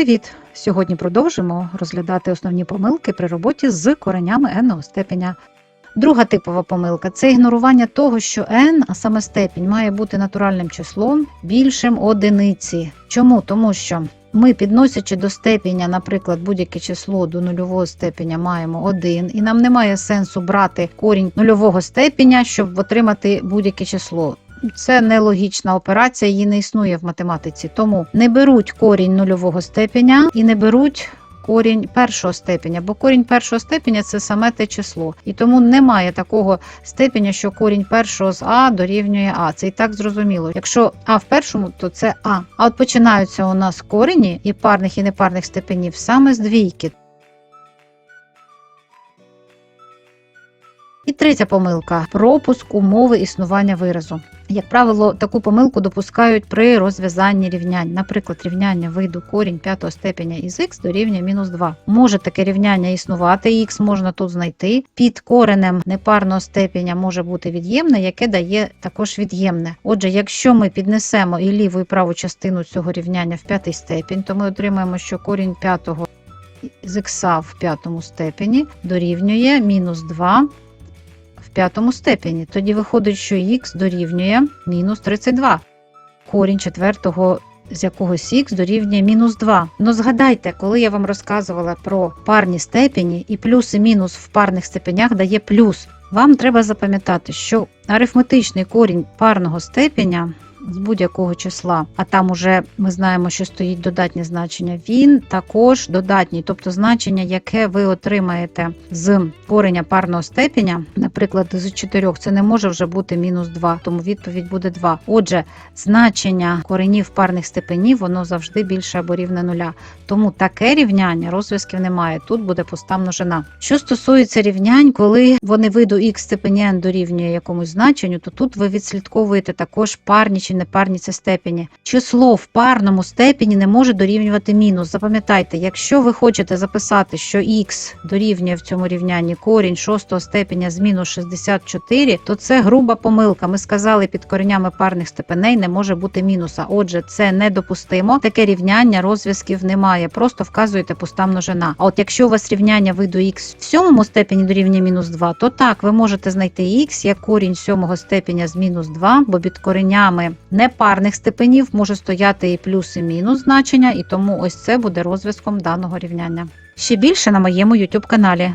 Привіт! Сьогодні продовжимо розглядати основні помилки при роботі з коренями n степеня. Друга типова помилка це ігнорування того, що n, а саме степінь, має бути натуральним числом більшим одиниці. Чому? Тому що ми, підносячи до степеня, наприклад, будь-яке число до нульового степеня маємо 1, і нам немає сенсу брати корінь нульового степеня, щоб отримати будь-яке число. Це нелогічна операція, її не існує в математиці. Тому не беруть корінь нульового степеня і не беруть корінь першого степеня, бо корінь першого степеня це саме те число. І тому немає такого степеня, що корінь першого з А дорівнює А. Це і так зрозуміло. Якщо А в першому, то це А. А от починаються у нас корені і парних, і непарних степенів саме з двійки. І третя помилка пропуск умови існування виразу. Як правило, таку помилку допускають при розв'язанні рівнянь. Наприклад, рівняння виду корінь п'ятого степеня із х дорівнює мінус 2. Може таке рівняння існувати, х можна тут знайти. Під коренем непарного степеня може бути від'ємне, яке дає також від'ємне. Отже, якщо ми піднесемо і ліву і праву частину цього рівняння в п'ятий степінь, то ми отримаємо, що корінь п'ятого з х в п'ятому степені дорівнює мінус 2 в п'ятому степені. Тоді виходить, що х дорівнює мінус 32. Корінь четвертого з якогось х дорівнює мінус 2. Ну згадайте, коли я вам розказувала про парні степені і плюс і мінус в парних степенях дає плюс. Вам треба запам'ятати, що арифметичний корінь парного степеня з будь-якого числа, а там уже ми знаємо, що стоїть додатнє значення, він також додатній, тобто значення, яке ви отримаєте з кореня парного степеня, наприклад, з 4, це не може вже бути мінус 2, тому відповідь буде 2. Отже, значення коренів парних степенів воно завжди більше або рівне нуля. Тому таке рівняння розв'язків немає. Тут буде пуста множина. Що стосується рівнянь, коли вони виду х степені n дорівнює якомусь значенню, то тут ви відслідковуєте також парні чи непарні це степені. Число в парному степені не може дорівнювати мінус. Запам'ятайте, якщо ви хочете записати, що х дорівнює в цьому рівнянні корінь шостого степеня з мінус 64, то це груба помилка. Ми сказали, під коренями парних степеней не може бути мінуса. Отже, це недопустимо. Таке рівняння розв'язків немає. Просто вказуєте пуста множина. А от якщо у вас рівняння виду х в сьомому степені дорівнює мінус 2, то так, ви можете знайти х як корінь сьомого степеня з мінус 2, бо під коренями непарних степенів може стояти і плюс, і мінус значення, і тому ось це буде розв'язком даного рівняння. Ще більше на моєму YouTube каналі.